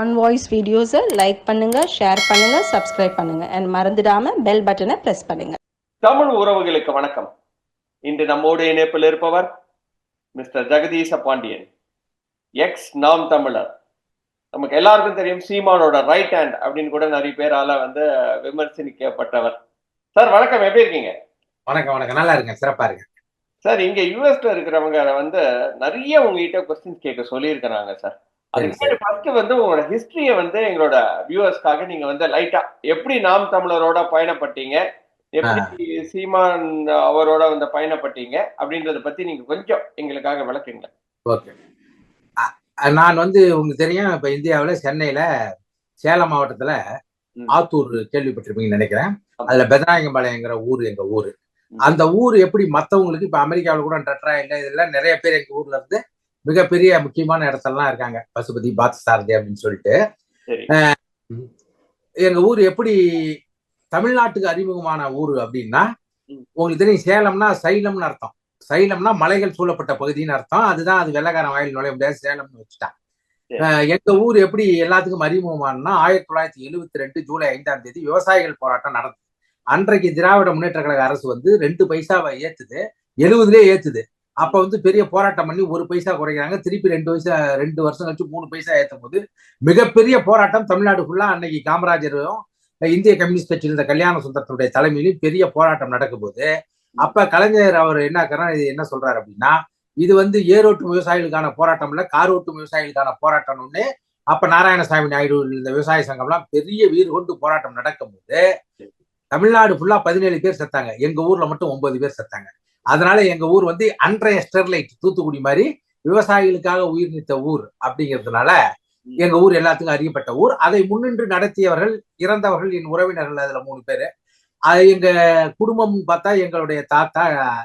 On voice வீடியோஸை like பண்ணுங்க share பண்ணுங்க சப்ஸ்கிரைப் பண்ணுங்க. அண்ட் மறந்துடாம பெல் பட்டனை ப்ரெஸ் பண்ணுங்க. தமிழ் உறவுகளுக்கு வணக்கம். இன்று நம்மோடு இணைப்பில் இருப்பவர் மிஸ்டர் ஜெகதீச பாண்டியன் எக்ஸ் நாம் தமிழர். நமக்கு எல்லாருக்கும் தெரியும் சீமானோட ரைட் ஹேண்ட் அப்படின்னு கூட நிறைய பேரால வந்து விமர்சனிக்கப்பட்டவர். சார் வணக்கம். எப்படி இருக்கீங்க? வணக்கம் வணக்கம். நல்லா இருங்க சிறப்பா இருங்க சார் இங்க யூஎஸ்ல இருக்கிறவங்க வந்து நிறைய உங்ககிட்ட கொஸ்டின்ஸ் கேட்க சொல்லியிருக்கிறாங்க சார் சரி, அதுக்கு ஃபர்ஸ்ட் வந்து உங்களோட ஹிஸ்டரியை வந்து எங்களோட வியூவர்ஸ்க்காக நீங்க வந்து லைட்டா எப்படி நாம் தமிழரோட பயணப்பட்டீங்க? எப்படி சீமான் அவரோட வந்து பயணப்பட்டீங்க? அப்படின்றத பத்தி நீங்க கொஞ்சம் எங்களுக்காக விளக்குங்க ஓகே நான் வந்து உங்களுக்கு தெரியும் இப்ப இந்தியாவுல சென்னையில சேலம் மாவட்டத்துல. ஆத்தூர் கேள்விப்பட்டிருப்பீங்கன்னு நினைக்கிறேன். அதுல பெதநாயகம்பாளையங்கிற ஊர் எங்க ஊரு. அந்த ஊர் எப்படி மத்தவங்களுக்கு இப்ப அமெரிக்காவில் கூட டட்ரா இல்ல இதெல்லாம் நிறைய பேர் எங்க ஊர்ல இருந்து மிகப்பெரிய முக்கியமான இடத்துலலாம் இருக்காங்க. பசுபதி பாத் சாரதி அப்படின்னு சொல்லிட்டு. எங்க ஊர் எப்படி தமிழ்நாட்டுக்கு அறிமுகமான ஊர் அப்படின்னா. உங்களுக்கு தெரியும் சேலம்னா சைலம்னு அர்த்தம். சைலம்னா மலைகள் சூழப்பட்ட பகுதின்னு அர்த்தம். அதுதான் அது வெள்ளக்காரன் வாயில் நுழைய முடியாது சேலம்னு வச்சுட்டான் எங்க ஊர் எப்படி எல்லாத்துக்கும் அறிமுகமானா ஆயிரத்தி தொள்ளாயிரத்தி எழுபத்தி ரெண்டு ஜூலை ஐந்தாம் தேதி விவசாயிகள் போராட்டம் நடந்தது. அன்றைக்கு திராவிட முன்னேற்ற கழக அரசு வந்து ரெண்டு பைசாவை ஏத்துது எழுபதுலயே ஏத்துது. அப்ப வந்து பெரிய போராட்டம் பண்ணி ஒரு பைசா குறைக்கிறாங்க. திருப்பி ரெண்டு பைசா ரெண்டு வருஷம் கழிச்சு மூணு பைசா ஏற்றும் போது மிகப்பெரிய போராட்டம் தமிழ்நாடு ஃபுல்லா அன்னைக்கு காமராஜரும் இந்திய கம்யூனிஸ்ட் கட்சியில் இருந்த கல்யாண சுந்தரத்துடைய தலைமையிலும் பெரிய போராட்டம் நடக்கும்போது அப்ப கலைஞர் அவர் என்ன இது என்ன சொல்றாரு அப்படின்னா இது வந்து ஏரோட்டும் விவசாயிகளுக்கான போராட்டம் இல்ல காரோட்டும் விவசாயிகளுக்கான போராட்டம்னு அப்ப நாராயணசாமி நாயுடு இந்த விவசாய சங்கம்லாம் பெரிய வீர் கொண்டு போராட்டம் நடக்கும்போது தமிழ்நாடு ஃபுல்லா பதினேழு பேர் செத்தாங்க. எங்க ஊர்ல மட்டும் ஒன்பது பேர் செத்தாங்க. அதனால எங்க ஊர் வந்து அன்றைய ஸ்டெர்லைட் தூத்துக்குடி மாதிரி விவசாயிகளுக்காக உயிர் நீத்த ஊர் அப்படிங்கிறதுனால எங்க ஊர் எல்லாத்துக்கும் அறியப்பட்ட ஊர். அதை முன்னின்று நடத்தியவர்கள் இறந்தவர்கள் என் உறவினர்கள் அதுல மூணு பேரு. அது எங்க குடும்பம் பார்த்தா எங்களுடைய தாத்தா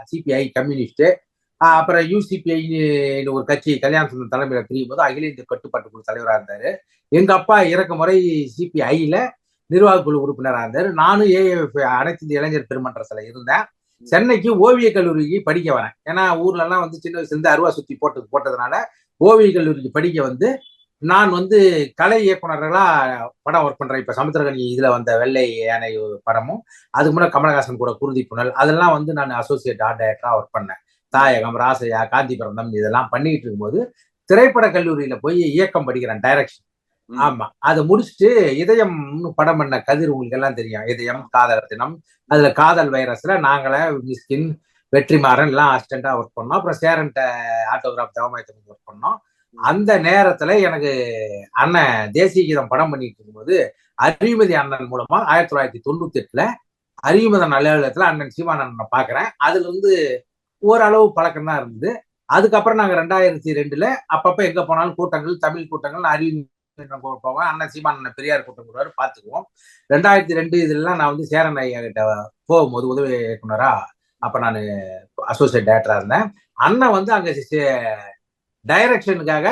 சிபிஐ கம்யூனிஸ்ட் அப்புறம் யூசிபிஐன்னு ஒரு கட்சி கல்யாண சுந்தரம் தலைமையில பிரியும் போது அகில இந்திய கட்டுப்பாட்டு குழு தலைவராக இருந்தாரு. எங்க அப்பா இறக்க முறை சிபிஐல நிர்வாக குழு உறுப்பினராக இருந்தாரு. நானும் ஏஎஃப் அனைத்து இளைஞர் பெருமன்றத்துல இருந்தேன். சென்னைக்கு ஓவிய கல்லூரிக்கு படிக்க வரேன். ஏன்னா ஊர்ல எல்லாம் வந்து சின்ன வயசுலேருந்து அருவா சுத்தி போட்டு போட்டதுனால ஓவிய கல்லூரிக்கு படிக்க வந்து நான் வந்து கலை இயக்குனர்களா படம் ஒர்க் பண்றேன். இப்ப சமுத்திரகனி இதுல வந்த வெள்ளை யானை படமும் அதுக்கு முன்னாடி கமலஹாசன் கூட குருதி புனல் அதெல்லாம் வந்து நான் அசோசியேட் ஆர்ட் டைரக்டரா ஒர்க் பண்ணேன். தாயகம் ராசையா காந்தி பிறந்தம் இதெல்லாம் பண்ணிக்கிட்டு இருக்கும்போது திரைப்பட கல்லூரியில போய் இயக்கம் படிக்கிறேன் டைரக்ஷன் ஆமா. அதை முடிச்சுட்டு இதயம் படம் பண்ண கதிர் உங்களுக்கு எல்லாம் தெரியும். இதயம் காதல் தினம். அதுல காதல் வைரஸ்ல நாங்களே மிஸ்கின் வெற்றிமாறன் எல்லாம் அசிஸ்டண்டா ஒர்க் பண்ணோம். அப்புறம் சேரன்ட்ட ஆட்டோகிராஃப் தேவமாயத்துக்கு ஒர்க் பண்ணோம். அந்த நேரத்துல எனக்கு அண்ணன் தேசிய கீதம் படம் பண்ணிட்டு இருக்கும்போது அறிவுமதி அண்ணன் மூலமா ஆயிரத்தி தொள்ளாயிரத்தி தொண்ணூத்தி எட்டுல அறிவுமதன் அலுவலகத்துல அண்ணன் சீமான் அண்ணனை பாக்குறேன் அதுல இருந்து ஓரளவு பழக்கம் தான் இருந்தது. அதுக்கப்புறம் நாங்க ரெண்டாயிரத்தி ரெண்டுல அப்பப்ப எங்க போனாலும் கூட்டங்கள் தமிழ் கூட்டங்கள் அறிவு போவேன் அண்ணன் சீமான் அண்ணன் பெரியார் கூட்டம் கூடுவாரு பார்த்துக்குவோம். ரெண்டாயிரத்தி ரெண்டு இதுலாம் நான் வந்து சேரன் ஐயா கிட்ட போகும்போது உதவி இயக்குனரா அப்போ நான் அசோசியேட் டைரக்டரா இருந்தேன். அண்ணன் வந்து அங்கே டைரக்ஷனுக்காக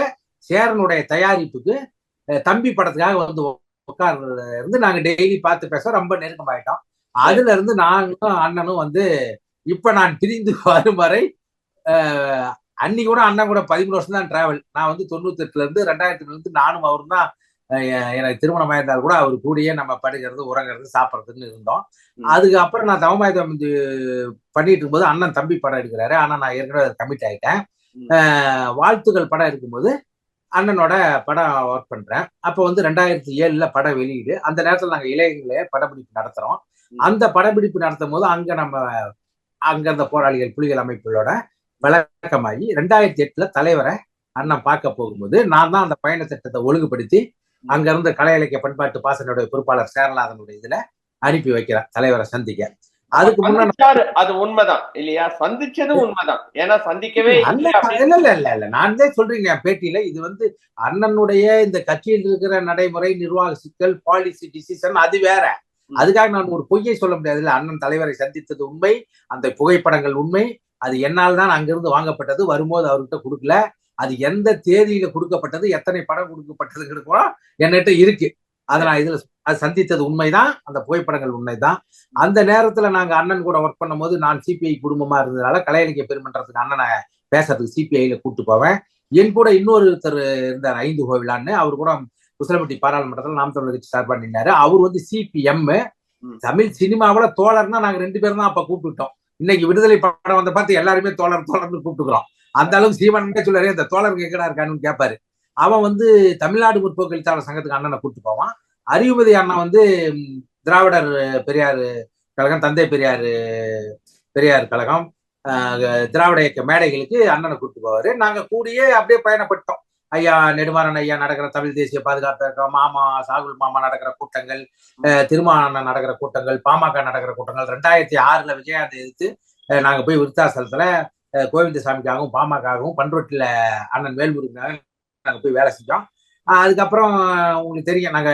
சேரனுடைய தயாரிப்புக்கு தம்பி படத்துக்காக வந்து உட்கார்ந்து இருந்து நாங்க டெய்லி பார்த்து பேச ரொம்ப நெருக்கமாயிட்டோம். அதுல இருந்து நானும் அண்ணனும் வந்து இப்ப நான் பிரிந்து வரும் வரை அன்னைக்கு கூட அண்ணன் கூட பதிமூணு வருஷம் தான் டிராவல் நான் வந்து தொண்ணூத்தி எட்டுல இருந்து ரெண்டாயிரத்துல இருந்து நானும் அவரும் தான் எனக்கு திருமணம் ஆயிருந்தால் கூட அவர் கூடயே நம்ம படுக்கிறது உறங்குறது சாப்பிட்றதுன்னு இருந்தோம். அதுக்கப்புறம் நான் தவமாயுதம் இது பண்ணிட்டு இருக்கும்போது அண்ணன் தம்பி படம் எடுக்கிறாரு. ஆனா நான் ஏற்கனவே கமிட் ஆயிட்டேன். வாழ்த்துக்கள் படம் இருக்கும்போது அண்ணனோட படம் ஒர்க் பண்றேன். அப்போ வந்து ரெண்டாயிரத்தி ஏழுல படம் வெளியீடு. அந்த நேரத்துல நாங்க இளைஞர்களே படப்பிடிப்பு நடத்துறோம். அந்த படப்பிடிப்பு நடத்தும் போது அங்க நம்ம அங்க இருந்த போராளிகள் புலிகள் அமைப்புகளோட விளக்கமாகி ரெண்டாயிரத்தி எட்டுல தலைவரை அண்ணன் பார்க்க போகும்போது நான் தான் அந்த பயண திட்டத்தை ஒழுங்குபடுத்தி அங்க இருந்த கலை இலக்கிய பண்பாட்டு பாசனுடைய பொறுப்பாளர் சேரலாதனுடைய இதுல அனுப்பி வைக்கிறேன் தலைவரை சந்திக்க. அதுக்கு முன்னாடி அது உண்மைதான் இல்லையா? சந்திச்சதும் உண்மைதான். ஏன்னா சந்திக்கவே இல்லை இல்ல இல்ல இல்ல நான் தான் சொல்றீங்க என் பேட்டியில இது வந்து அண்ணனுடைய இந்த கட்சியில் இருக்கிற நடைமுறை நிர்வாக சிக்கல் பாலிசி டிசிஷன் அது வேற. அதுக்காக நான் ஒரு பொய்யை சொல்ல முடியாது. இல்ல அண்ணன் தலைவரை சந்தித்தது உண்மை அந்த புகைப்படங்கள் உண்மை அது என்னால் தான் அங்கிருந்து வாங்கப்பட்டது வரும்போது அவர்கிட்ட கொடுக்கல. அது எந்த தேதியில கொடுக்கப்பட்டது எத்தனை படம் கொடுக்கப்பட்டதுங்கிறது கூட என்கிட்ட இருக்கு. அதை நான் இதுல அது சந்தித்தது உண்மைதான் அந்த புகைப்படங்கள் உண்மைதான். அந்த நேரத்துல நாங்க அண்ணன் கூட ஒர்க் பண்ணும்போது நான் சிபிஐ குடும்பமா இருந்ததுனால கலை இலக்கிய பெருமன்றத்துக்கு அண்ணனை பேசுறதுக்கு சிபிஐல கூட்டு போவேன். என் கூட இன்னொருத்தர் இருந்தார் ஐந்து கோவிலான்னு. அவர் கூட உசிலம்பட்டி பாராளுமன்றத்தில் நாம் தமிழர் கட்சி சார்பா நின்னாரு. அவர் வந்து சிபிஎம். தமிழ் சினிமாவுல தோழர்னா நாங்க ரெண்டு பேரும் தான் அப்ப கூப்பிட்டுட்டோம் இன்னைக்கு விடுதலை படம் வந்த பார்த்து எல்லாருமே தோழர் தோழர்னு கூப்பிட்டுக்கிறோம். அந்த அளவுக்கு சீமானே சொல்லாரு இந்த தோழர் எங்கடா இருக்கான்னு கேட்பாரு அவன் வந்து தமிழ்நாடு முற்போக்கு எழுத்தாளர் சங்கத்துக்கு அண்ணனை கூப்பிட்டு போவான். அறிவுமதி அண்ணா வந்து திராவிடர் பெரியார் கழகம் தந்தை பெரியார் பெரியார் கழகம் திராவிட இயக்க மேடைகளுக்கு அண்ணனை கூப்பிட்டு போவாரு. நாங்க கூடியே அப்படியே பயணப்பட்டோம். ஐயா நெடுமாறன் ஐயா நடக்கிற தமிழ் தேசிய பாதுகாப்பு இயக்கம் மாமா சாகுல் மாமா நடக்கிற கூட்டங்கள் அஹ், திருமாவளவன் நடக்கிற கூட்டங்கள் பாமக நடக்கிற கூட்டங்கள் ரெண்டாயிரத்தி ஆறுல விஜயகாந்த் எதிர்த்து அஹ், நாங்க போய் விருத்தாசலத்துல கோவிந்தசாமிக்காகவும் பாமகவும் பண்ருட்டில அண்ணன் வேல்முருகனாக நாங்க போய் வேலை செஞ்சோம். அதுக்கப்புறம் உங்களுக்கு தெரியும் நாங்க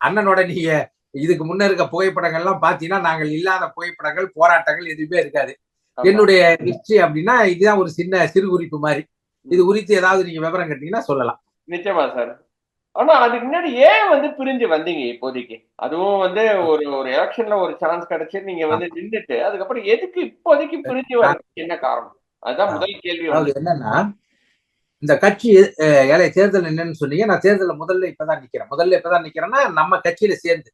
அண்ணனோட நீங்க இதுக்கு முன்ன இருக்க புகைப்படங்கள்லாம் பாத்தீங்கன்னா நாங்கள் இல்லாத புகைப்படங்கள் போராட்டங்கள் எதுவுமே இருக்காது. என்னுடைய ஹிஸ்டரி அப்படின்னா இதுதான் ஒரு சின்ன சிறு குறிப்பு மாதிரி. இது குறித்து ஏதாவது நீங்க விவரம் கேட்டீங்கன்னா சொல்லலாம். நிச்சயமா சார். ஆனா அதுக்கு முன்னாடி ஏன் வந்து பிரிஞ்சு வந்தீங்க இப்போதைக்கு? அதுவும் வந்து ஒரு ஒரு எலெக்ஷன்ல ஒரு சான்ஸ் கிடைச்சு நீங்க வந்து நின்னுட்டு அதுக்கப்புறம் எதுக்கு இப்போதைக்கு பிரிஞ்சு வரதுக்கு என்ன காரணம்? அதுதான் முதல் கேள்வி என்னன்னா இந்த கட்சி ஏழை தேர்தல் என்னன்னு சொன்னீங்க. நான் தேர்தல்ல முதல்ல இப்பதான் நிக்கிறேன். முதல்ல இப்பதான் நிக்கிறேன்னா நம்ம கட்சியில சேர்ந்து.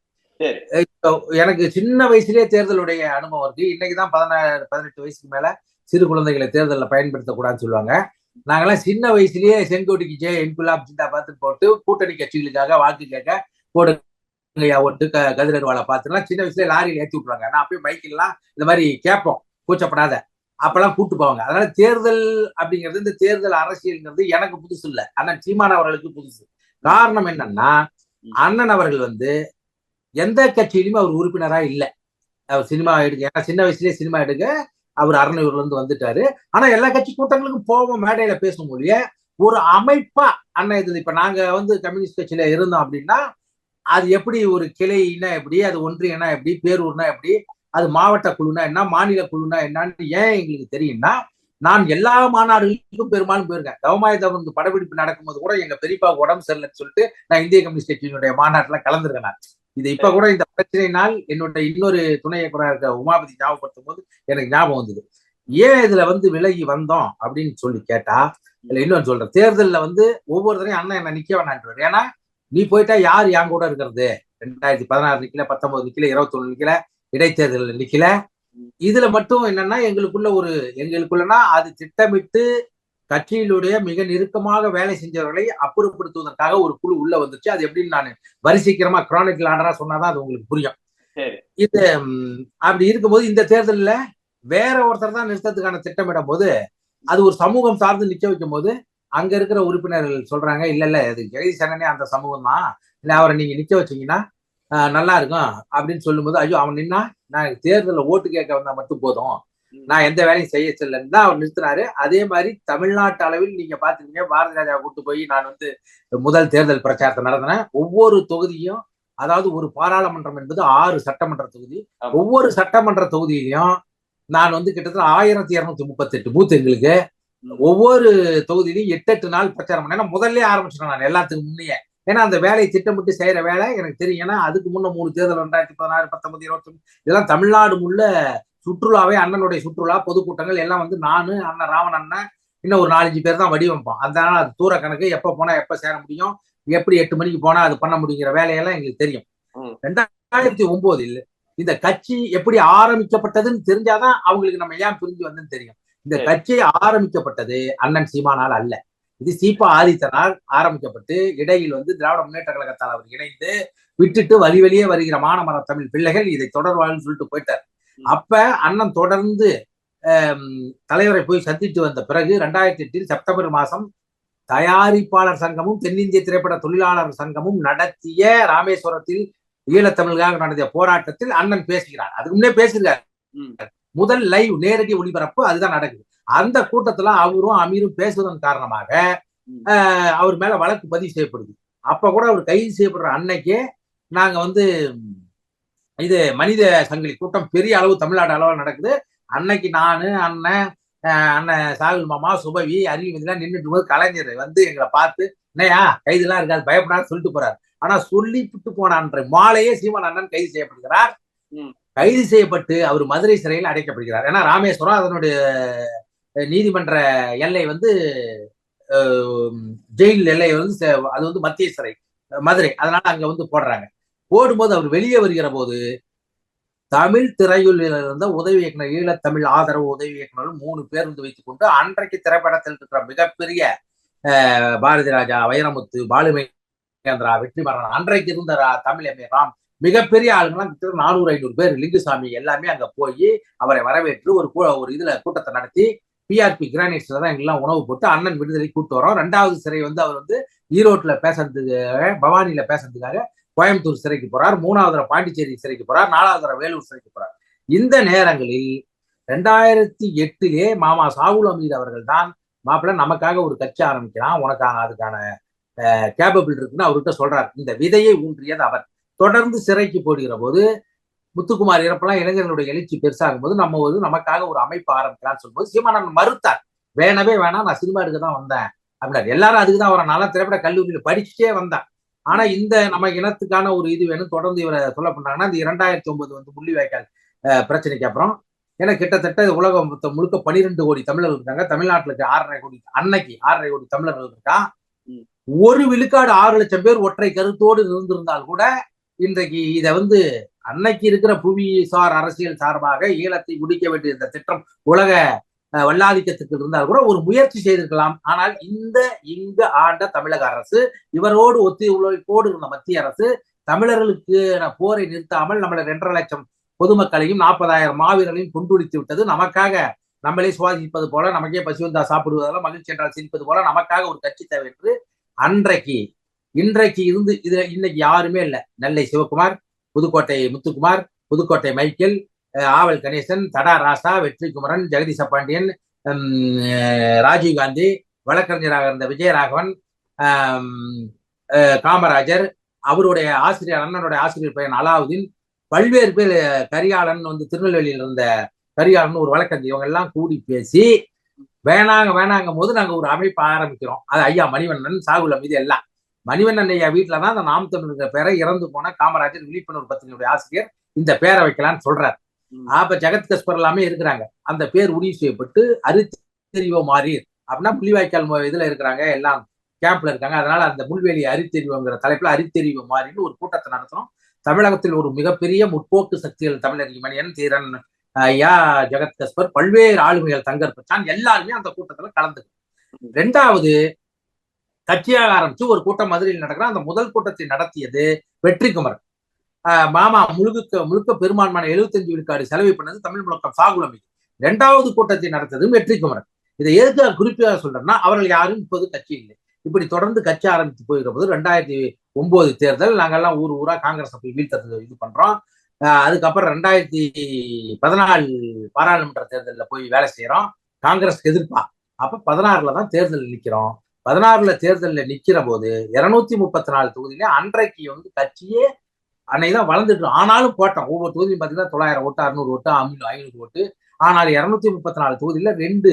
எனக்கு சின்ன வயசுலயே தேர்தலுடைய அனுபவம் இருக்கு. இன்னைக்குதான் பதினாறு பதினெட்டு வயசுக்கு மேல சிறு குழந்தைகளை தேர்தலில் பயன்படுத்தக்கூடாதுன்னு சொல்லுவாங்க. நாங்கெல்லாம் சின்ன வயசுலயே செங்கோட்டிக்கு ஜெய இன்குலாப் ஜிந்தாபாத் போட்டு கூட்டணி கட்சிகளுக்காக வாக்கு கேட்க ஓட்டு க கதிரர்வாலை பார்த்துலாம் சின்ன வயசுல லாரியில ஏற்றி விட்டுருவாங்க. நான் அப்படியே பைக்கெல்லாம் இந்த மாதிரி கேட்போம் கூச்சப்படாத. அப்பெல்லாம் கூட்டு போவாங்க. அதனால தேர்தல் அப்படிங்கிறது இந்த தேர்தல் அரசியல்ங்கிறது எனக்கு புதுசு இல்ல. அண்ணன் சீமான் அவர்களுக்கு புதுசு. காரணம் என்னன்னா அண்ணன் அவர்கள் வந்து எந்த கட்சியிலுமே அவர் உறுப்பினரா இல்ல. அவர் சினிமா எடுக்க ஏன்னா சின்ன வயசுலயே சினிமா எடுக்க அவர் அறநூறுல இருந்து வந்துட்டாரு. ஆனா எல்லா கட்சி கூட்டங்களுக்கும் போவோம் மேடையில பேசும் மொழிய ஒரு அமைப்பா அண்ணா இது இப்ப நாங்க வந்து கம்யூனிஸ்ட் கட்சியில இருந்தோம் அப்படின்னா அது எப்படி ஒரு கிளைனா எப்படி அது ஒன்றியனா எப்படி பேரூர்னா எப்படி அது மாவட்ட குழுனா என்ன மாநில குழுனா என்னன்னு ஏன் எங்களுக்கு தெரியும்னா நான் எல்லா மாநாடுகளுக்கும் பெரும்பாலும் போயிருக்கேன். தவமாயுதம் வந்து படப்பிடிப்பு நடக்கும்போது கூட எங்க பெரியப்பா உடம்பு சரியில்லைன்னு சொல்லிட்டு நான் இந்திய கம்யூனிஸ்ட் கட்சியினுடைய மாநாட்டுல கலந்துருக்கேன் நான். இது இப்ப கூட இந்த பிரச்சனையினால் என்னுடைய இன்னொரு துணை இயக்குனராக இருக்க உமாபதி ஞாபகப்படுத்தும் போது எனக்கு ஞாபகம் வந்தது. ஏன் இதுல வந்து விலகி வந்தோம் அப்படின்னு சொல்லி கேட்டா இதுல இன்னொன்னு சொல்றேன். தேர்தல்ல வந்து ஒவ்வொரு தடையும் அண்ணன் என்ன நிக்க வேணான்றாரு ஏன்னா நீ போயிட்டா யார் என் கூட இருக்கிறது? ரெண்டாயிரத்தி பதினாறு நிக்கல பத்தொன்பது நிக்கல இருபத்தொன்னு நிக்கல இடைத்தேர்தலில் நிக்கல. இதுல மட்டும் என்னன்னா எங்களுக்குள்ள ஒரு எங்களுக்குள்ளனா அது திட்டமிட்டு கட்சியிலுடைய மிக நெருக்கமாக வேலை செஞ்சவர்களை அப்புறப்படுத்துவதற்காக ஒரு குழு உள்ள வந்துச்சு. அது எப்படின்னு நான் வரிசைக்கிறமா குரானிக்கல் ஆர்டரா சொன்னாதான் அது உங்களுக்கு புரியும். இது அப்படி இருக்கும்போது இந்த தேர்தல்ல வேற ஒருத்தர் தான் நிறுத்தத்துக்கான திட்டமிடும் போது அது ஒரு சமூகம் சார்ந்து நிக்க வைக்கும் போது அங்க இருக்கிற உறுப்பினர்கள் சொல்றாங்க இல்ல இல்ல இது ஜெகதீஷ் அண்ணனே அந்த சமூகம் தான். இல்ல அவரை நீங்க நிக்க வச்சீங்கன்னா நல்லா இருக்கும். அப்படின்னு சொல்லும்போது ஐயோ அவன் நின்னா நான் தேர்தலில் ஓட்டு கேட்க வந்தா மட்டும் போதும். நான் எந்த வேலையும் செய்ய செல்லன்னு தான் அவர் நிறுத்தினாரு. அதே மாதிரி தமிழ்நாட்டு அளவில் நீங்க பாத்துக்கீங்க பாரதி ராஜா கூட்டு போய் நான் வந்து முதல் தேர்தல் பிரச்சாரத்தை நடத்தினேன். ஒவ்வொரு தொகுதியும் அதாவது ஒரு பாராளுமன்றம் என்பது ஆறு சட்டமன்ற தொகுதி. ஒவ்வொரு சட்டமன்ற தொகுதியிலையும் நான் வந்து கிட்டத்தட்ட ஆயிரத்தி இருநூத்தி முப்பத்தி எட்டு பூத் எங்களுக்கு ஒவ்வொரு தொகுதியிலையும் எட்டு எட்டு நாள் பிரச்சாரம் பண்ணேன். ஏன்னா முதல்ல ஆரம்பிச்சிட்டேன் நான் எல்லாத்துக்கும் முன்னையே. ஏன்னா அந்த வேலையை திட்டமிட்டு செய்யற வேலை எனக்கு தெரியும். ஏன்னா அதுக்கு முன்ன மூணு தேர்தல் ரெண்டாயிரத்தி பதினாறு பத்தொன்பது இருபத்தி இதெல்லாம் தமிழ்நாடு முள்ள சுற்றுலாவே அண்ணனுடைய சுற்றுலா பொதுக்கூட்டங்கள் எல்லாம் வந்து நானு அண்ணன் ராமன் அண்ணன் இன்னும் ஒரு நாலஞ்சு பேர் தான் வடிவமைப்போம் அதனால அது தூர கணக்கு எப்ப போனா எப்ப சேர முடியும் எப்படி எட்டு மணிக்கு போனா அது பண்ண முடியுங்கிற வேலையெல்லாம் எங்களுக்கு தெரியும். ரெண்டாயிரத்தி ஒன்பதில் இந்த கட்சி எப்படி ஆரம்பிக்கப்பட்டதுன்னு தெரிஞ்சாதான் அவங்களுக்கு நம்ம ஏன் பிரிஞ்சு வந்ததுன்னு தெரியும் இந்த. கட்சி ஆரம்பிக்கப்பட்டது அண்ணன் சீமானால் அல்ல இது சீபா ஆதித்தனால் ஆரம்பிக்கப்பட்டு இடையில் வந்து திராவிட முன்னேற்ற கழகத்தால் அவர் இணைந்து விட்டுட்டு வழி வழியே வருகிற மாணவர தமிழ் பிள்ளைகள் இதை தொடர்வாழ்னு சொல்லிட்டு போயிட்டார். அப்ப அண்ணன் தொடர்ந்து தலைவரை போய் சந்தித்து வந்த பிறகு ரெண்டாயிரத்தி எட்டில் செப்டம்பர் மாசம் தயாரிப்பாளர் சங்கமும் தென்னிந்திய திரைப்பட தொழிலாளர் சங்கமும் நடத்திய ராமேஸ்வரத்தில் ஈழத்தமிழுக்காக நடத்திய போராட்டத்தில் அண்ணன் பேசுகிறார். அதுக்கு முன்னே ம். முதல் லைவ் நேரடி ஒளிபரப்பு அதுதான் நடக்குது. அந்த கூட்டத்துல அவரும் அமீரும் பேசுவதன் காரணமாக அவர் மேல வழக்கு பதிவு செய்யப்படுது. அப்ப கூட அவர் கைது செய்யப்படுற அன்னைக்கே நாங்க வந்து இது மனித சங்கிலி கூட்டம் பெரிய அளவு தமிழ்நாடு அளவில் நடக்குது. அன்னைக்கு நானு அண்ணன் அண்ணன் சாகுல் மாமா சுபவி அறிவிலாம் நின்றுட்டு போது கலைஞர் வந்து எங்களை பார்த்து என்னையா கைதுலாம் இருக்காது பயப்படான்னு சொல்லிட்டு போறாரு. ஆனா சொல்லிவிட்டு போன அன்றைய மாலையே சீமான் அண்ணன் கைது செய்யப்படுகிறார். கைது செய்யப்பட்டு அவர் மதுரை சிறையில் அடைக்கப்படுகிறார். ஏன்னா ராமேஸ்வரம் அதனுடைய நீதிமன்ற எல்லை வந்து ஜெயில் எல்லை வந்து அது வந்து மத்திய சிறை மதுரை. அதனால அங்க வந்து போடுறாங்க. ஓடும்போது அவர் வெளியே வருகிற போது தமிழ் திரையுள்ள இருந்த உதவி இயக்குனர் ஈழத்தமிழ் ஆதரவு உதவி இயக்குனர் மூணு பேர் வந்து வைத்துக் கொண்டு அன்றைக்கு திரைப்படத்தில் இருக்கிற மிகப்பெரிய பாரதி ராஜா வைரமுத்து பாலுமேந்திரா வெற்றிமாறன் அன்றைக்கு இருந்த தமிழ் எம்ஏ ராம் மிகப்பெரிய ஆளுங்கெல்லாம் கிட்டத்தட்ட நானூறு ஐநூறு பேர் லிங்குசாமி எல்லாமே அங்க போய் அவரை வரவேற்று ஒரு கூ- ஒரு இதுல கூட்டத்தை நடத்தி பிஆர்பி கிரானைட்ஸ்ல தான் எங்கெல்லாம் உணவு போட்டு அண்ணன் விடுதலை கூட்டு வரோம் ரெண்டாவது சிறை வந்து அவர் வந்து ஈரோட்ல பேசுறதுக்காக பவானியில பேசுறதுக்காக கோயம்புத்தூர் சிறைக்கு போறார் மூணாவது தடவை பாண்டிச்சேரி சிறைக்கு போறார் நாலாவது தடவை வேலூர் சிறைக்கு போறார். இந்த நேரங்களில் ரெண்டாயிரத்தி எட்டிலே மாமா சாகுல் அமீது அவர்கள் தான் மாப்பிள்ள நமக்காக ஒரு கட்சி ஆரம்பிக்கலாம் உனக்கான அதுக்கான கேபபிள் இருக்குன்னு அவர்கிட்ட சொல்றார். இந்த விதையை ஊன்றியது அவர். தொடர்ந்து சிறைக்கு போடுகிற போது முத்துக்குமார் இறப்பெல்லாம் இளைஞர்களுடைய எழுச்சி பெருசாகும் போது நம்ம வந்து நமக்காக ஒரு அமைப்பு ஆரம்பிக்கலாம்னு சொல்லும்போது சீமானன் மறுத்தார். வேணவே வேணாம் நான் சினிமா எடுக்க தான் வந்தேன் அப்படின்னாரு. எல்லாரும் அதுக்கு தான் அவரை நல்லா திரைப்பட கல்லூரியில படிச்சுட்டே வந்தான் ஆனா இந்த நம்ம இனத்துக்கான ஒரு இது வேணும். தொடர்ந்து இவரை சொல்ல பண்ணாங்கன்னா இந்த இரண்டாயிரத்தி ஒன்பது வந்து முள்ளிவாய்க்கால் பிரச்சனைக்கு அப்புறம். ஏன்னா கிட்டத்தட்ட உலகம் முழுக்க பனிரெண்டு கோடி தமிழர்கள் இருக்காங்க. தமிழ்நாட்டுல இருக்க ஆறரை கோடி அன்னைக்கு ஆறரை கோடி தமிழர்கள் இருக்கா. ஒரு விழுக்காடு ஆறு லட்சம் பேர் ஒற்றை கருத்தோடு இருந்திருந்தால் கூட இன்றைக்கு இத வந்து அன்னைக்கு இருக்கிற புவிசார் அரசியல் சார்பாக ஈழத்தை முடிக்க வேண்டிய இந்த திட்டம் உலக வல்லாதிக்கத்துக்கு இருந்தால் கூட ஒரு முயற்சி செய்திருக்கலாம். ஆனால் இந்த இங்க ஆண்ட தமிழக அரசு இவரோடு ஒத்தி உழைப்போடு இருந்த மத்திய அரசு தமிழர்களுக்கு போரை நிறுத்தாமல் நம்மளை ரெண்டரை லட்சம் பொதுமக்களையும் நாற்பதாயிரம் மாவீரர்களையும் கொண்டுடித்து விட்டது. நமக்காக நம்மளே சுவாசிப்பது போல நமக்கே பசி வந்தா சாப்பிடுவதால மகிழ்ச்சி என்றால் சிரிப்பது போல நமக்காக ஒரு கட்சி தேவை என்று அன்றைக்கு இன்றைக்கு இருந்து இது இன்னைக்கு யாருமே இல்லை. நெல்லை சிவகுமார் புதுக்கோட்டை முத்துக்குமார் புதுக்கோட்டை மைக்கேல் ஆவல் கணேசன் தடா ராசா வெற்றிக்குமரன் ஜெகதீச பாண்டியன் ராஜீவ்காந்தி வழக்கறிஞராக இருந்த விஜயராகவன் காமராஜர் அவருடைய ஆசிரியர் அண்ணனுடைய ஆசிரியர் பையன் அலாவுதீன் பல்வேறு பேர் கரியாளன் வந்து திருநெல்வேலியில் இருந்த கரியாளன் ஒரு வழக்கறிஞர். இவங்க எல்லாம் கூடி பேசி வேணாங்க வேணாங்கும் போது நாங்கள் ஒரு அமைப்பு ஆரம்பிக்கிறோம். அது ஐயா மணிவண்ணன் சாகுல மீது எல்லாம். மணிவண்ணன் ஐயா வீட்டில் தான் அந்த நாம் தமிழ்ங்கிற பேரை இறந்து போன காமராஜர் விழிப்புணர்வு பத்திரிகையுடைய ஆசிரியர் இந்த பேரை வைக்கலான்னு சொல்றாரு. அப்ப ஜெகத் கஸ்பர் எல்லாமே இருக்கிறாங்க. அந்த பேர் முடிவு செய்யப்பட்டு அரித்தெரிவோ மாறி அப்படின்னா புலிவாய்க்கால் இதுல இருக்கிறாங்க எல்லாம் கேம்ப்ல இருக்காங்க. அதனால அந்த முள்வேலி அரித்தெரிவோங்கிற தலைப்புல அரித்தெரிவோ மாறின்னு ஒரு கூட்டத்தை நடத்துறோம் தமிழகத்தில் ஒரு மிகப்பெரிய முற்போக்கு சக்திகள் தமிழர் மணியன் தீரன் ஐயா ஜெகத் கஸ்பர் பல்வேறு ஆளுமைகள் தங்கர் எல்லாருமே அந்த கூட்டத்துல கலந்து ரெண்டாவது கட்சியாக ஆரம்பிச்சு ஒரு கூட்டம் மதுரையில் நடக்கிற அந்த முதல் கூட்டத்தை நடத்தியது வெற்றிக்குமரன். மாமா முழுக்க முழுக்க பெரும்பான்மையான எழுபத்தஞ்சு விழுக்காடு செலவு பண்ணது தமிழ் முழக்கம் சாகுலமி இரண்டாவது கூட்டத்தை நடத்தது வெற்றிக்குமரன் இதை எதுக்கு நான் குறிப்பாக சொல்றேன்னா அவர்கள் யாரும் இப்போது கட்சி இல்லை. இப்படி தொடர்ந்து கட்சி ஆரம்பித்து போயிருக்க போது ரெண்டாயிரத்தி ஒன்பது தேர்தல் நாங்கெல்லாம் ஊர் ஊரா காங்கிரஸ் போய் வீழ்த்தது இது பண்றோம். அதுக்கப்புறம் ரெண்டாயிரத்தி பதினாலு பாராளுமன்ற தேர்தலில் போய் வேலை செய்யறோம் காங்கிரஸ்க்கு எதிர்ப்பா. அப்ப பதினாறுல தான் தேர்தல் நிக்கிறோம். பதினாறுல தேர்தலில் நிக்கிற போது இருநூத்தி முப்பத்தி நாலு தொகுதியில அன்றைக்கு வந்து கட்சியே அன்னைக்கு தான் வளர்ந்துட்டு ஆனாலும் போட்டோம். ஒவ்வொரு தொகுதியும் பார்த்தீங்கன்னா தொள்ளாயிரம் ஓட்டு அறுநூறு ஓட்டு ஐநூறு ஐநூறு ஓட்டு. ஆனால் இருநூத்தி முப்பத்தி நாலு தொகுதியில ரெண்டு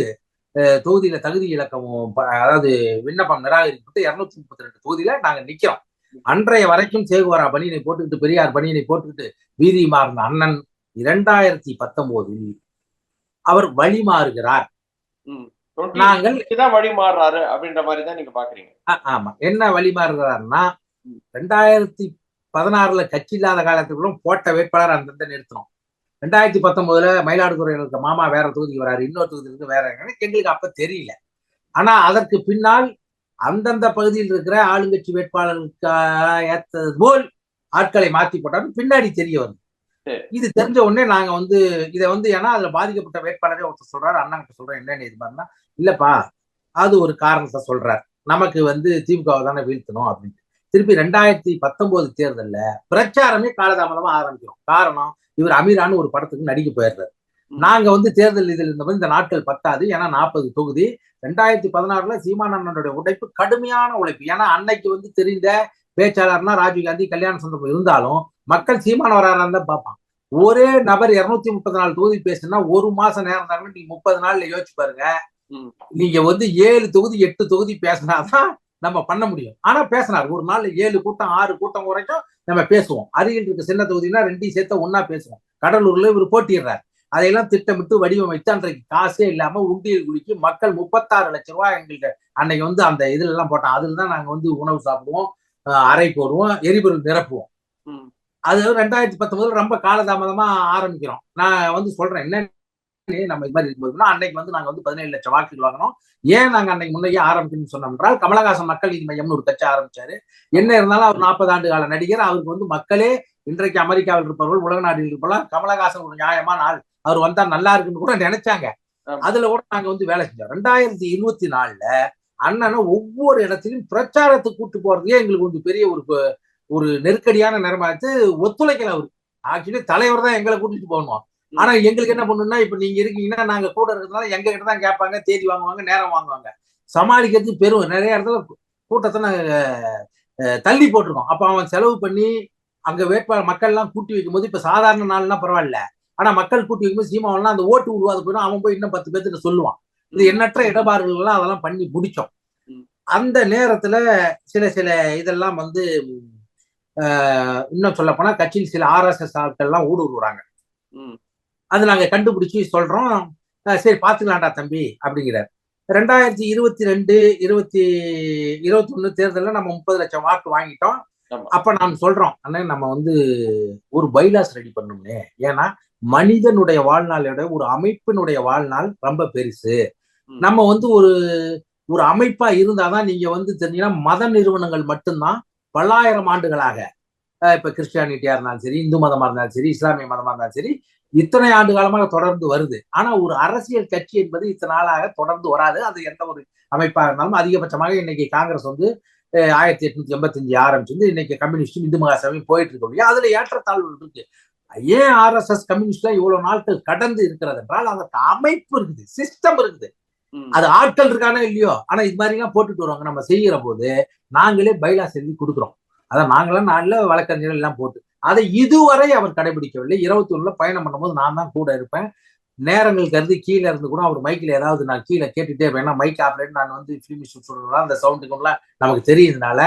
தொகுதியில தகுதி இலக்கமும் ப- அதாவது விண்ணப்பம் நிராகரிக்கப்பட்டு இருநூத்தி முப்பத்தி ரெண்டு தொகுதியில நாங்க நிக்கிறோம். அன்றைய வரைக்கும் சேகுவாரா பணியினை போட்டுக்கிட்டு பெரியார் பணியினை போட்டுக்கிட்டு வீதி மாறின அண்ணன் இரண்டாயிரத்தி பத்தொன்பதில் அவர் வழி மாறுகிறார். நாங்கள் வழி மாறுறாரு அப்படின்ற மாதிரி தான் நீங்க பாக்குறீங்க. ஆமா. என்ன வழி மாறுகிறார்னா ரெண்டாயிரத்தி பதினாறுல கட்சி இல்லாத காலத்துக்குள்ளும் போட்ட வேட்பாளர் அந்தந்த நிறுத்தணும். ரெண்டாயிரத்தி பத்தொன்பதுல மயிலாடுதுறையில் இருக்க மாமா வேற தொகுதிக்கு வராரு இன்னொரு தொகுதிக்கு இருக்கு வேற எங்களுக்கு அப்ப தெரியல. ஆனா அதற்கு பின்னால் அந்தந்த பகுதியில் இருக்கிற ஆளுங்கட்சி வேட்பாளர்களுக்கு ஏத்தது போல் ஆட்களை மாத்தி போட்டாலும் பின்னாடி தெரிய வருது. சரி. இது தெரிஞ்ச உடனே நாங்க வந்து இதை வந்து ஏன்னா அதுல பாதிக்கப்பட்ட வேட்பாளரே ஒருத்தர் சொல்றாரு கிட்ட சொல்றேன் என்னன்னு இது மாதிரினா இல்லப்பா அது ஒரு காரணத்தை சொல்றார். நமக்கு வந்து திமுகவை தானே வீழ்த்தணும் அப்படின்னு திருப்பி ரெண்டாயிரத்தி பத்தொன்பது தேர்தல்ல பிரச்சாரமே காலதாமதமா ஆரம்பிக்கிறோம். காரணம் இவர் அமீரான்னு ஒரு படத்துக்கு நடிக்க போயிடுறாரு. நாங்க வந்து தேர்தல் இதில் இருந்தபோது இந்த நாட்கள் பத்தாது ஏன்னா நாற்பது தொகுதி. ரெண்டாயிரத்தி பதினாறுல சீமானந்தனுடைய உழைப்பு கடுமையான உழைப்பு. ஏன்னா அன்னைக்கு வந்து தெரிந்த பேச்சாளர்னா ராஜீவ்காந்தி கல்யாண சுந்தரம் இருந்தாலும் மக்கள் சீமான வராரா தான் பார்ப்பான் ஒரே நபர் இருநூத்தி முப்பத்தி நாலு தொகுதி பேசுனா ஒரு மாசம் நேரம் தாங்க நீங்க முப்பது நாள்ல யோசிச்சு பாருங்க. நீங்க வந்து ஏழு தொகுதி எட்டு தொகுதி பேசினாதான் நம்ம பண்ண முடியும். ஆனா பேசினார். ஒரு நாள் ஏழு கூட்டம் ஆறு கூட்டம் வரைக்கும் நம்ம பேசுவோம். அருகில் இருக்க சின்ன தொகுதினா ரெண்டையும் சேர்த்து ஒன்னா பேசுவோம். கடலூர்ல இவர் போட்டிடுறார் அதையெல்லாம் திட்டமிட்டு வடிவமைத்து அன்றைக்கு காசே இல்லாம உண்டியல் குளிக்கு மக்கள் முப்பத்தாறு லட்சம் ரூபாய் எங்களுக்கு அன்னைக்கு வந்து அந்த இதுல எல்லாம் போட்டோம் அதுல தான் நாங்க வந்து உணவு சாப்பிடுவோம் அறை போடுவோம் எரிபொருள் நிரப்புவோம். அது ரெண்டாயிரத்தி பத்தொன்பதுல ரொம்ப காலதாமதமா ஆரம்பிக்கிறோம். நான் வந்து சொல்றேன் என்ன நம்ம இது மாதிரி இருக்கும்போதுனா அன்னைக்கு வந்து நாங்க வந்து பதினேழு லட்சம் வாக்குகள் வாங்கினோம். ஏன் நாங்க அன்னைக்கு முன்னையே ஆரம்பிக்கணும்னு சொன்னோம் என்றால் கமலஹாசன் மக்கள் நீதி மையம்னு ஒரு கட்சி ஆரம்பிச்சாரு. என்ன இருந்தாலும் அவர் நாற்பது ஆண்டு கால நடிகர். அவருக்கு வந்து மக்களே இன்றைக்கு அமெரிக்காவில் இருப்பவர்கள் உலக நாட்டில் இருப்பவர்கள் கமலஹாசன் ஒரு நியாயமான ஆள். அவர் வந்தா நல்லா இருக்குன்னு கூட நினைச்சாங்க. அதுல கூட நாங்க வந்து வேலை செஞ்சோம். ரெண்டாயிரத்தி இருபத்தி நாலுல அண்ணனை ஒவ்வொரு இடத்திலும் பிரச்சாரத்துக்கு கூட்டு போறதே எங்களுக்கு வந்து பெரிய ஒரு ஒரு நெருக்கடியான நேரமாச்சு. ஒத்துழைக்கல அவரு. ஆக்சுவலி தலைவர் தான் எங்களை கூட்டிட்டு போகணும். ஆனா எங்களுக்கு என்ன பண்ணணும்னா இப்ப நீங்க இருக்கீங்கன்னா நாங்க கூட இருக்கிறதுனால எங்க கிட்ட தான் கேட்பாங்க தேதி வாங்குவாங்க நேரம் வாங்குவாங்க. சமாளிக்கிறது பெரும். நிறைய இடத்துல கூட்டத்தை நாங்க தள்ளி போட்டிருக்கோம். அப்ப அவன் செலவு பண்ணி அங்க வேட்பாளர் மக்கள் எல்லாம் கூட்டி வைக்கும் போது இப்ப சாதாரண நாள்னா பரவாயில்ல. ஆனா மக்கள் கூட்டி வைக்கும்போது சீமாவெல்லாம் அந்த ஓட்டு உருவாத போயிடும் அவன் போய் இன்னும் பத்து பேர்த்துக்கு சொல்லுவான். இது எண்ணற்ற இடபாடுகள் எல்லாம் அதெல்லாம் பண்ணி முடிச்சோம். அந்த நேரத்துல சில சில இதெல்லாம் வந்து இன்னும் சொல்ல போனா கட்சியில் சில ஆர்எஸ்எஸ் ஆட்கள் எல்லாம் ஊடுருவுறாங்க. அது நாங்க கண்டுபிடிச்சு சொல்றோம். அஹ் சரி பாத்துக்கலாம்டா தம்பி அப்படிங்கிறார். ரெண்டாயிரத்தி இருபத்தி ரெண்டு இருபத்தி இருபத்தி ஒண்ணு தேர்தலில் நம்ம முப்பது லட்சம் வாக்கு வாங்கிட்டோம். அப்ப நாம் சொல்றோம் அண்ணே நம்ம வந்து ஒரு பைலாஸ் ரெடி பண்ணணும்னே. ஏன்னா மனிதனுடைய வாழ்நாளோட ஒரு அமைப்பினுடைய வாழ்நாள் ரொம்ப பெருசு. நம்ம வந்து ஒரு ஒரு அமைப்பா இருந்தாதான் நீங்க வந்து தெரிஞ்சீங்கன்னா மத நிறுவனங்கள் மட்டும்தான் பல்லாயிரம் ஆண்டுகளாக. இப்ப கிறிஸ்டியானிட்டியா இருந்தாலும் சரி இந்து மதமா இருந்தாலும் சரி இஸ்லாமிய மதமா இருந்தாலும் சரி இத்தனை ஆண்டு காலமாக தொடர்ந்து வருது. ஆனா ஒரு அரசியல் கட்சி என்பது இத்தனை நாளாக தொடர்ந்து வராது. அது எந்த ஒரு அமைப்பா இருந்தாலும் அதிகபட்சமாக இன்னைக்கு காங்கிரஸ் வந்து ஆயிரத்தி எட்நூத்தி எண்பத்தஞ்சு ஆரம்பிச்சிருந்து இன்னைக்கு கம்யூனிஸ்டும் இந்து மகாசபையும் போயிட்டு இருக்க முடியும் அதுல ஏற்றத்தாழ்வுகள் இருக்கு. ஏன் ஆர்எஸ்எஸ் கம்யூனிஸ்டா இவ்வளவு நாட்கள் கடந்து இருக்கிறது என்றால் அதற்கு அமைப்பு இருக்குது சிஸ்டம் இருக்குது. அது ஆட்கள் இருக்கானோ இல்லையோ? ஆனா இது மாதிரி எல்லாம் போட்டுட்டு வருவாங்க. நம்ம செய்யற போது நாங்களே பைலாஸ் எழுதி கொடுக்குறோம். அதான் நாங்களாம் நாளில் வழக்கறிஞர்கள் எல்லாம் போட்டு. அதை இதுவரை அவர் கடைபிடிக்கவில்லை. இருபத்தி ஒண்ணுல பயணம் பண்ணும்போது நான் தான் கூட இருப்பேன். நேரங்கள் கருதி கீழே இருந்து கூட அவர் மைக்கில் ஏதாவது நான் கீழே கேட்டுட்டே ஏன்னா மைக் ஆப்ரேட் நான் வந்து ஃபிலிம் ஷூட் அந்த சவுண்டுக்குலாம் நமக்கு தெரியுதுனால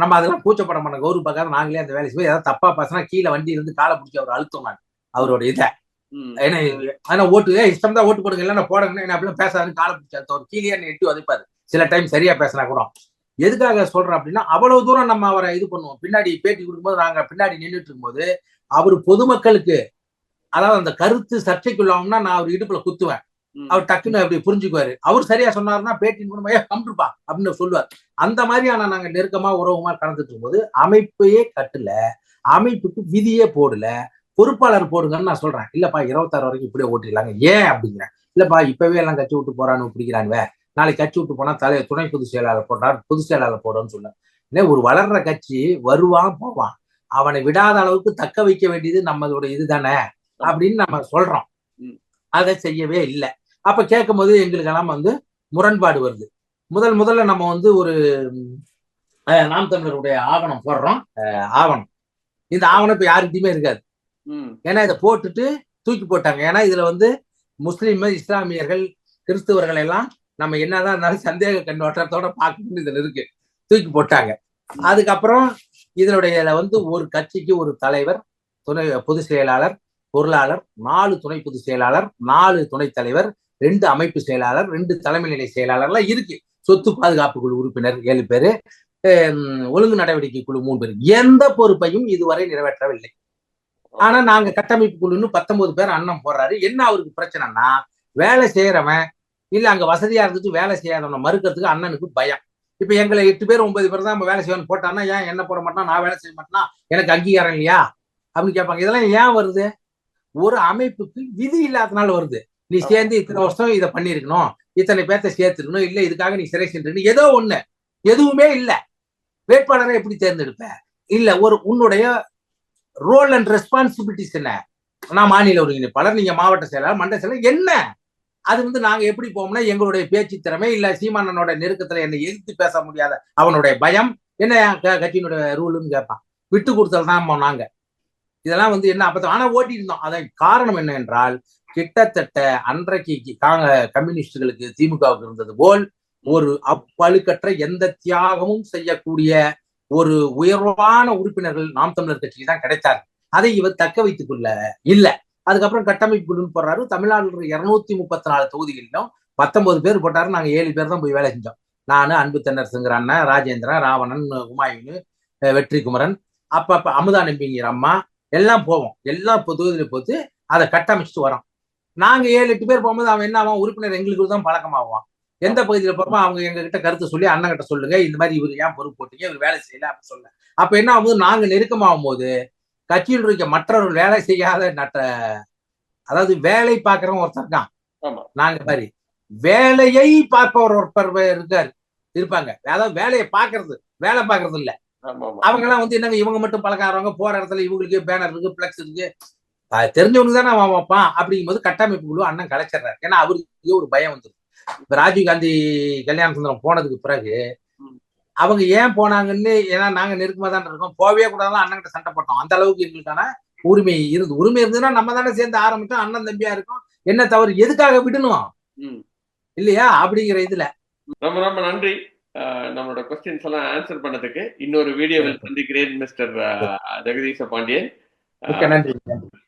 நம்ம அதெல்லாம் கூச்சப்பட மாட்டோம். கௌரவ பார்க்காத நாங்களே அந்த வேலை செய்வோம் ஏதாவது தப்பா பேசினா கீழே வண்டி இருந்து காலை பிடிச்சி அவர் அழுத்தம் நான் அவரோட இதை. ஏன்னா ஆனா ஓட்டு இஷ்டம் தான் ஓட்டு போடுங்க இல்லைன்னா போடுங்க என்ன அப்படிலாம் பேசாதுன்னு காலை பிடிச்சி அழுத்தம். அவர் கீழே எட்டி உதைப்பாரு. சில டைம் சரியா பேசினா கூட. எதுக்காக சொல்றேன் அப்படின்னா அவ்வளவு தூரம் நம்ம அவரை இது பண்ணுவோம். பின்னாடி பேட்டி கொடுக்கும்போது நாங்க பின்னாடி நின்றுட்டு இருக்கும்போது அவர் பொதுமக்களுக்கு அதாவது அந்த கருத்து சர்ச்சைக்குள்ளாகும்னா நான் அவர் இடுப்புல குத்துவேன். அவர் டக்குன்னு அப்படி புரிஞ்சுக்குவாரு. அவர் சரியா சொன்னாருன்னா பேட்டி மூலமா கம்ருப்பா அப்படின்னு சொல்லுவார். அந்த மாதிரியான நாங்க நெருக்கமா உறவுமா கலந்துட்டு இருக்கும்போது அமைப்பையே கட்டல அமைப்புக்கு விதியே போடல பொறுப்பாளர் போடுங்கன்னு நான் சொல்றேன். இல்லப்பா இருபத்தாறு வரைக்கும் இப்படியே ஓட்டிடலாங்க. ஏன் அப்படிங்கிறேன் இல்லப்பா இப்பவே எல்லாம் கட்சி விட்டு போறான்னு பிடிக்கிறானுவ நாளைக்கு கட்சி விட்டு போனா தலை துணை பொதுச் செயலாளர் போடுறார் பொதுச் செயலாளர் போடுறோன்னு இல்லை ஒரு வளர்ற கட்சி வருவான் போவான். அவனை விடாத அளவுக்கு தக்க வைக்க வேண்டியது நம்மளோட இதுதானே அப்படின்னு நம்ம சொல்றோம். அதை செய்யவே இல்லை. அப்ப கேட்கும் போது எங்களுக்கெல்லாம் வந்து முரண்பாடு வருது. முதல் முதல்ல நம்ம வந்து ஒரு நாம் தமிழருடைய ஆவணம் போடுறோம். ஆவணம். இந்த ஆவணம் இப்ப யாருக்கிட்டையுமே இருக்காது. ஏன்னா இதை போட்டுட்டு தூக்கி போட்டாங்க. ஏன்னா இதுல வந்து முஸ்லீம் இஸ்லாமியர்கள் கிறிஸ்தவர்கள் எல்லாம் நம்ம என்னதான் இருந்தாலும் சந்தேக கண்ணோட்டத்தோட பார்க்கணும்னு இதுல இருக்கு. தூக்கி போட்டாங்க. அதுக்கப்புறம் இதனுடைய வந்து ஒரு கட்சிக்கு ஒரு தலைவர் துணை பொதுச் செயலாளர் பொருளாளர் நாலு துணை பொதுச் செயலாளர் நாலு துணைத் தலைவர் ரெண்டு அமைப்பு செயலாளர் ரெண்டு தலைமை நிலை செயலாளர்லாம் இருக்கு. சொத்து பாதுகாப்பு குழு உறுப்பினர் ஏழு பேரு. ஒழுங்கு நடவடிக்கை குழு மூணு பேர். எந்த பொறுப்பையும் இதுவரை நிறைவேற்றவில்லை. ஆனா நாங்க கட்டமைப்பு குழுன்னு பத்தொன்பது பேர் அண்ணன் போடுறாரு என்ன அவருக்கு பிரச்சனைனா வேலை செய்யறவன் இல்ல அங்க வசதியா இருந்துட்டு வேலை செய்யாதவனை மறுக்கிறதுக்கு அண்ணனுக்கு பயம். இப்ப எங்களை எட்டு பேர் ஒன்பது பேர் தான் நம்ம வேலை செய்யணும் போட்டான்னா ஏன் என்ன போட மாட்டான்? நான் வேலை செய்ய மாட்டேனா? எனக்கு அங்கீகாரம் இல்லையா? அப்படின்னு கேட்பாங்க. இதெல்லாம் ஏன் வருது? ஒரு அமைப்புக்கு விதி இல்லாதனால வருது. நீ சேர்ந்து இத்தனை வருஷம் இதை பண்ணிருக்கணும் இத்தனை பேர்த்த சேர்த்துக்கணும் இல்ல இதுக்காக நீ சிறை சென்று ஏதோ ஒண்ணு. எதுவுமே இல்ல. வேட்பாளரை எப்படி தேர்ந்தெடுப்ப? இல்ல ஒரு உன்னுடைய ரோல் அண்ட் ரெஸ்பான்சிபிலிட்டிஸ் என்ன? நான் மாநில ஒருங்கிணைப்பாளர் நீங்க மாவட்ட செயலாளர் மண்ட செயலாளர் என்ன? அது வந்து நாங்க எப்படி போவோம்னா எங்களுடைய பேச்சு திறமை இல்ல சீமானனோட நெருக்கத்துல என்னை எதிர்த்து பேச முடியாத அவனுடைய பயம். என்ன க- கட்சியினுடைய ரூலுன்னு கேட்பான். விட்டு கொடுத்தல் தான் நாங்க. இதெல்லாம் வந்து என்ன அப்ப ஆனா ஓட்டி இருந்தோம் அதன் காரணம் என்ன என்றால் கிட்டத்தட்ட அன்றைக்கு காங்க கம்யூனிஸ்டுகளுக்கு திமுகவுக்கு இருந்தது போல் ஒரு அப்பழுக்கற்ற எந்த தியாகமும் செய்யக்கூடிய ஒரு உயர்வான உறுப்பினர்கள் நாம் தமிழர் கட்சிக்கு தான் கிடைத்தார் அதை இவர் தக்க வைத்துக் கொள்ள இல்ல. அதுக்கப்புறம் கட்டமைப்பு போடுறாரு. தமிழ்நாடு இருநூத்தி முப்பத்தி நாலு தொகுதிகளிலும் பத்தொன்பது பேர் போட்டாரு. நாங்க ஏழு பேர் தான் போய் வேலை செஞ்சோம். நானு அன்பு தென்னரசுங்கிற அண்ணன் ராஜேந்திரன் ராவணன் உமாயூனு வெற்றி குமரன் அப்ப அப்ப அமுதா நம்பிங்கிற அம்மா எல்லாம் போவோம். எல்லாம் பொது தொகுதியில போட்டு அதை கட்டமைச்சிட்டு வரோம். நாங்க ஏழு எட்டு பேர் போகும்போது அவன் என்ன ஆவான்? உறுப்பினர் எங்களுக்கு தான் பழக்கமாவான். எந்த பகுதியில போறோமோ அவங்க எங்ககிட்ட கருத்து சொல்லி அண்ணன் கிட்ட சொல்லுங்க இந்த மாதிரி இவர் ஏன் பொறுப்பு போட்டீங்க இவர் வேலை செய்யல அப்படின்னு சொல்ல அப்ப என்ன ஆகும்போது நாங்க நெருக்கமாகும் போது கட்சியில் இருக்க மற்றவர்கள் வேலை செய்யாத நட்ட அதாவது வேலை பார்க்கறவன் ஒருத்தர் இருக்கான் நாங்க மாதிரி. வேலையை பார்ப்பவர் ஒருத்தர் இருக்காரு. இருப்பாங்க. அதாவது வேலையை பார்க்கறது வேலை பார்க்கறது இல்ல. அவங்க எல்லாம் வந்து என்னங்க இவங்க மட்டும் பழக்காரவங்க போற இடத்துல இவங்களுக்கு பேனர் இருக்கு பிளக்ஸ் இருக்கு. அது தெரிஞ்சவங்க தானே அவன் வைப்பான். அப்படிங்கும்போது கட்டமைப்பு குழு அண்ணன் கலைச்சிடுறாரு ஏன்னா அவருக்கு ஒரு பயம் வந்துருக்கு இப்ப ராஜீவ் காந்தி கல்யாண சுந்தரம் போனதுக்கு பிறகு. அவங்க ஏன் போனாங்கன்னு ஏன்னா நாங்க நெருக்கமா தான் இருக்கோம். போவே கூடாதுலாம் அண்ணன் கிட்ட சண்டை போட்டோம். அந்த அளவுக்கு எங்களுக்கான உரிமை இருந்து உரிமை இருந்ததுன்னா நம்ம தானே சேர்ந்து ஆரம்பிச்சோம். அண்ணன் தம்பியா இருக்கோம். என்ன தவறு? எதுக்காக விடணும். இல்லையா? அப்படிங்கிற இதுல. ரொம்ப ரொம்ப நன்றி. நம்மளோட கொஸ்டின்ஸ் எல்லாம் ஆன்சர் பண்ணதுக்கு. இன்னொரு வீடியோவில் சந்திக்கிறேன் மிஸ்டர் ஜெகதீச பாண்டியன். நன்றி.